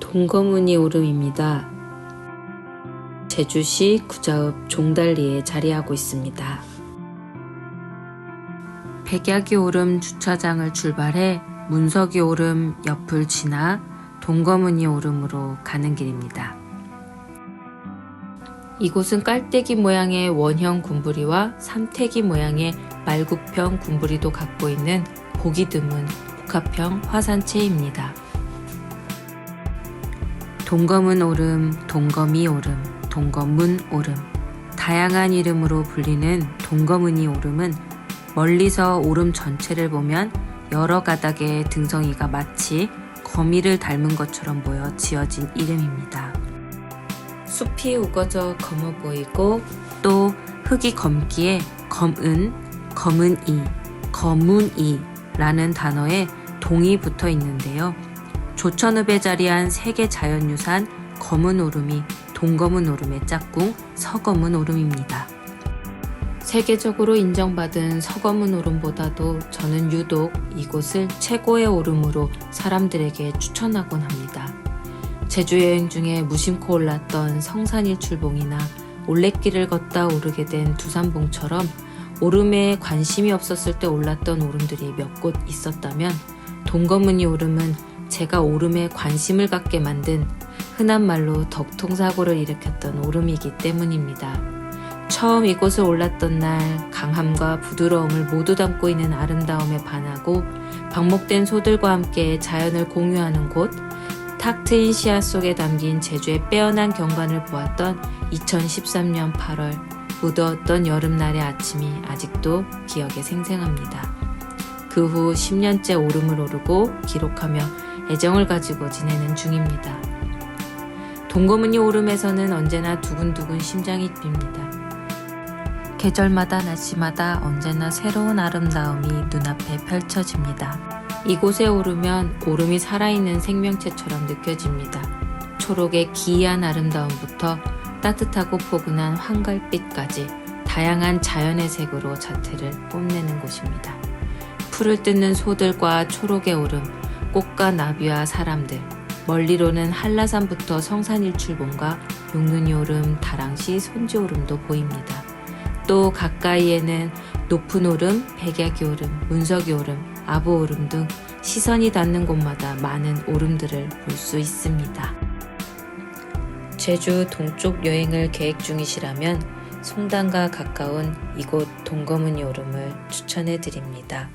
동거무니 오름입니다. 제주시 구자읍 종달리에 자리하고 있습니다. 백야기 오름 주차장을 출발해 문석이 오름 옆을 지나 동거무니 오름으로 가는 길입니다. 이곳은 깔때기 모양의 원형 군부리와 삼태기 모양의 말굽형 군부리도 갖고 있는 보기 드문 복합형 화산체입니다. 동거문 오름, 동거미 오름, 동거문 오름. 다양한 이름으로 불리는 동거문이 오름은 멀리서 오름 전체를 보면 여러 가닥의 등성이가 마치 거미를 닮은 것처럼 보여 지어진 이름입니다. 숲이 우거져 검어 보이고 또 흙이 검기에 검은, 검은이, 검은이라는 단어에 동이 붙어 있는데요. 조천읍에 자리한 세계 자연유산 검은 오름이 동검은 오름의 짝꿍 서검은 오름입니다. 세계적으로 인정받은 서검은 오름보다도 저는 유독 이곳을 최고의 오름으로 사람들에게 추천하곤 합니다. 제주 여행 중에 무심코 올랐던 성산일 출봉이나 올레길을 걷다 오르게 된 두산봉처럼 오름에 관심이 없었을 때 올랐던 오름들이 몇 곳 있었다면 동거문이 오름은 제가 오름에 관심을 갖게 만든 흔한 말로 덕통사고를 일으켰던 오름이기 때문입니다. 처음 이곳을 올랐던 날 강함과 부드러움을 모두 담고 있는 아름다움에 반하고 방목된 소들과 함께 자연을 공유하는 곳, 탁 트인 시야 속에 담긴 제주의 빼어난 경관을 보았던 2013년 8월 무더웠던 여름날의 아침이 아직도 기억에 생생합니다. 그 후 10년째 오름을 오르고 기록하며 애정을 가지고 지내는 중입니다. 동거문이 오름에서는 언제나 두근두근 심장이 뜁니다. 계절마다 날씨마다 언제나 새로운 아름다움이 눈앞에 펼쳐집니다. 이곳에 오르면 오름이 살아있는 생명체처럼 느껴집니다. 초록의 기이한 아름다움부터 따뜻하고 포근한 황갈빛까지 다양한 자연의 색으로 자태를 뽐내는 곳입니다. 풀을 뜯는 소들과 초록의 오름, 꽃과 나비와 사람들, 멀리로는 한라산부터 성산일출봉과 용눈이 오름, 다랑시 손지 오름도 보입니다. 또 가까이에는 높은 오름, 백야기 오름, 문석이 오름, 아부 오름 등 시선이 닿는 곳마다 많은 오름들을 볼 수 있습니다. 제주 동쪽 여행을 계획 중이시라면 송단과 가까운 이곳 동거문이 오름을 추천해 드립니다.